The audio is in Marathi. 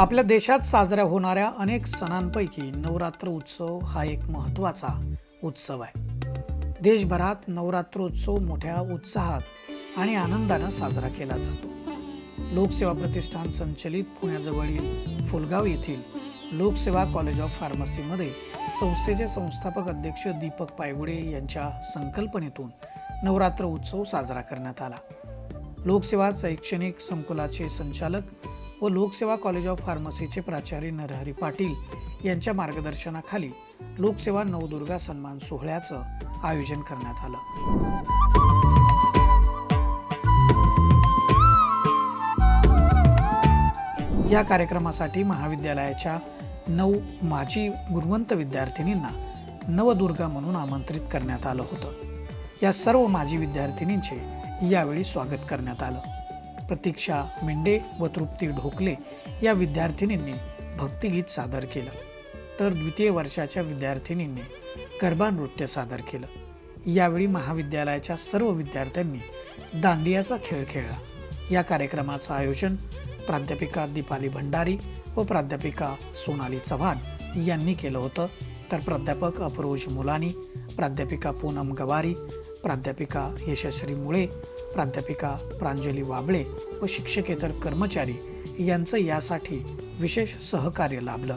आपल्या देशात साजऱ्या होणाऱ्या अनेक सणांपैकी नवरात्र उत्सव हा एक महत्त्वाचा उत्सव आहे. देशभरात नवरात्रोत्सव मोठ्या उत्साहात आणि आनंदानं साजरा केला जातो. लोकसेवा प्रतिष्ठान संचलित पुण्याजवळील फुलगाव येथील लोकसेवा कॉलेज ऑफ फार्मसीमध्ये संस्थेचे संस्थापक अध्यक्ष दीपक पायगुडे यांच्या संकल्पनेतून नवरात्र उत्सव साजरा करण्यात आला. लोकसेवा शैक्षणिक संकुलाचे संचालक व लोकसेवा कॉलेज ऑफ फार्मसीचे प्राचार्य नरहरी पाटील यांच्या मार्गदर्शनाखाली लोकसेवा नवदुर्गा सन्मान सोहळ्याचं आयोजन करण्यात आलं. या कार्यक्रमासाठी महाविद्यालयाच्या नऊ माजी गुणवंत विद्यार्थिनींना नवदुर्गा म्हणून आमंत्रित करण्यात आलं होतं. या सर्व माजी विद्यार्थिनींचे यावेळी स्वागत करण्यात आलं. प्रतीक्षा मेंढे व तृप्ती ढोकले या विद्यार्थिनींनी भक्तिगीत सादर केलं. तर द्वितीय वर्षाच्या विद्यार्थिनींनी गरबा नृत्य सादर केलं. यावेळी महाविद्यालयाच्या सर्व विद्यार्थ्यांनी दांडियाचा खेळ खेळला. या कार्यक्रमाचं आयोजन प्राध्यापिका दीपाली भंडारी व प्राध्यापिका सोनाली चव्हाण यांनी केलं होतं. तर प्राध्यापक अफरोज मुलानी प्राध्यापिका पूनम गवारी प्राध्यापिका यशश्री मुळे प्राध्यापिका प्रांजली वाबळे व शिक्षकेतर कर्मचारी यांचं यासाठी विशेष सहकार्य लाभलं.